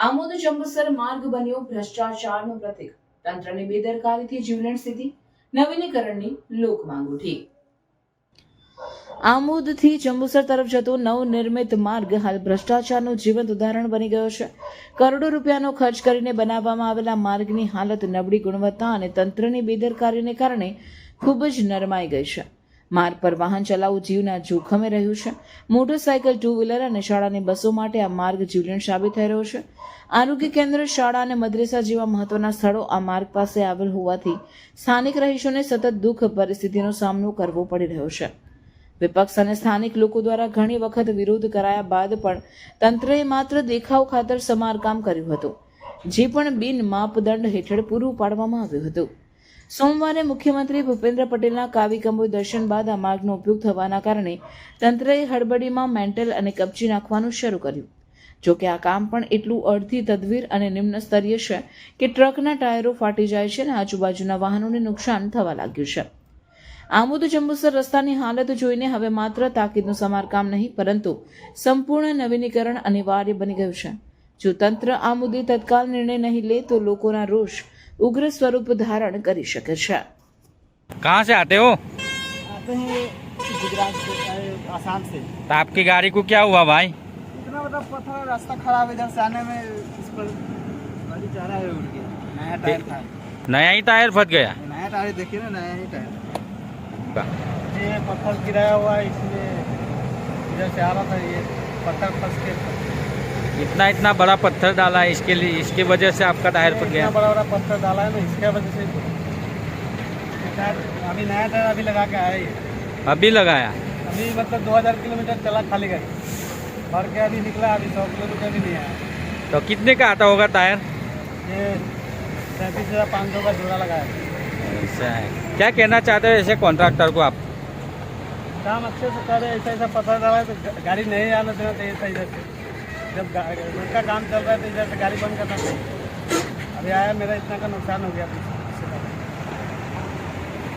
આમોદ જંબુસર માર્ગ બન્યો ભ્રષ્ટાચારનું પ્રતીક. તંત્રની બેદરકારીથી જીવલેણ સ્થિતિ નવીનીકરણની લોક માંગ ઉઠી. આમોદથી જંબુસર તરફ જતો નવનિર્મિત માર્ગ હાલ ભ્રષ્ટાચારનું જીવંત ઉદાહરણ બની ગયો છે. કરોડો રૂપિયાનો ખર્ચ કરીને બનાવવામાં આવેલા માર્ગની હાલત નબળી ગુણવત્તા અને તંત્રની બેદરકારીને કારણે ખૂબ જ નરમાઈ ગઈ છે. માર્ગ પર વાહન ચલાવવું જીવના જોખમે રહ્યું છે. મોટરસાયકલ ટુ વ્હીલર અને શાળાની બસો માટે આ માર્ગ જીવલેણ સાબિત થઈ રહ્યો છે. આરોગ્ય કેન્દ્ર, શાળા અને મદ્રેસા જેવા મહત્વના સ્થળો આ માર્ગ પાસે આવેલ હોવાથી સ્થાનિક રહીશોને સતત દુઃખ, પરિસ્થિતિનો સામનો કરવો પડી રહ્યો છે. વિપક્ષ અને સ્થાનિક લોકો દ્વારા ઘણી વખત વિરોધ કરાયા બાદ પણ તંત્રએ માત્ર દેખાવ ખાતર સમારકામ કર્યું હતું, જે પણ બિન માપદંડ હેઠળ પૂરું પાડવામાં આવ્યું હતું. સોમવારે મુખ્યમંત્રી ભૂપેન્દ્ર પટેલના કાવી કંબોઈ દર્શન બાદ આ માર્ગનો ઉપયોગ થવાના કારણે તંત્રએ હડબડીમાં મેન્ટલ અને કપચી નાખવાનું શરૂ કર્યું. જોકે આ કામ પણ એટલું અડધી તદવીર અને નિમ્ન સ્તરીય છે કે ટ્રકના ટાયરો ફાટી જાય છે અને આજુબાજુના વાહનોને નુકસાન થવા લાગ્યું છે. આમોદ જંબુસર રસ્તાની હાલત જોઈને હવે માત્ર તાકીદનું સમારકામ નહીં, પરંતુ સંપૂર્ણ નવીનીકરણ અનિવાર્ય બની ગયું છે. જો તંત્ર આ મુદ્દે તત્કાલ નિર્ણય નહીં લે, તો લોકોના રોષ ઉગ્ર સ્વરૂપ ધારણ કરી શકે છે कहाँ से आते हो आते हैं गुजरात से अरे, आसाम से तो आपकी गाड़ी को क्या हुआ भाई इतना बड़ा पत्थर रास्ता खराब है इधर से आने में इस पर गाड़ी जा रहा है उड़ के नया टायर था नया ही टायर फट गया नया टायर देखिए ना नया ही टायर ये पत्थर गिराया हुआ है इसलिए इधर से आ रहा था ये पत्थर फंस के इतना इतना बड़ा पत्थर डाला है इसके लिए इसकी वजह से आपका टायर फट गया। बड़ा बड़ा पत्थर डाला है ना इसके वजह से। अभी नया टायर अभी लगा के आया ये। अभी लगाया? अभी मतलब 2000 किलोमीटर चला खाली गाड़ी। भर के अभी निकला अभी सौ किलोमीटर भी नहीं आया। तो कितने का आता होगा टायर? ये सैंतीस हज़ार पाँच सौ का जोड़ा लगाया ऐसा है। क्या कहना चाहते हो ऐसे कॉन्ट्रैक्टर को आप? काम अच्छे से करे ऐसा ऐसा पता डाला तो गाड़ी नहीं आना देना चाहिए था इधर से। जब गा- रोड का काम चल रहा है तो इधर से गाड़ी बंद करना चाहिए अभी आया मेरा इतना का नुकसान हो गया